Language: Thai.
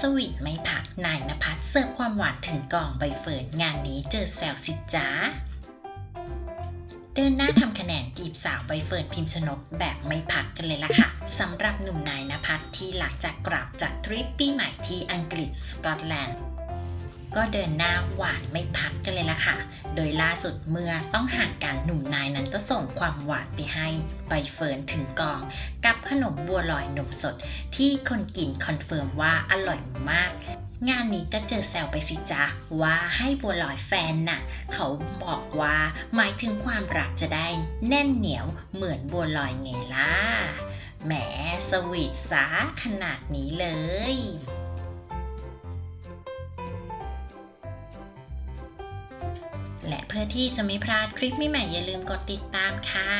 สวีทไม่พักนายนภัสเสิร์ฟความหวานถึงกองใบเฟิร์นงานนี้เจอแซวสิจ้าเดินหน้าทำคะแนนจีบสาวใบเฟิร์นพิมพ์ชนกแบบไม่พักกันเลยล่ะค่ะสำหรับหนุ่มนายนภัสที่หลังจากกลับจากทริปปีใหม่ที่อังกฤษสกอตแลนด์ก็เดินหน้าหวานไม่พักกันเลยล่ะค่ะ โดยล่าสุดเมื่อต้องห่างกันหนุ่มนายนั้นก็ส่งความหวานไปให้ใบเฟิร์นถึงกอง กับ ขนมบัวลอยนมสด ที่คนกินคอนเฟิร์มว่าอร่อยมาก งานนี้ก็เจอแซวไปสิจ๊ะว่าให้บัวลอยแฟนน่ะ เขาบอกว่าหมายถึงความรักจะได้แน่นเหนียวเหมือนบัวลอยไงล่ะ แหมสวีทซาขนาดนี้เลยและเพื่อที่จะไม่พลาดคลิปใหม่ๆอย่าลืมกดติดตามค่ะ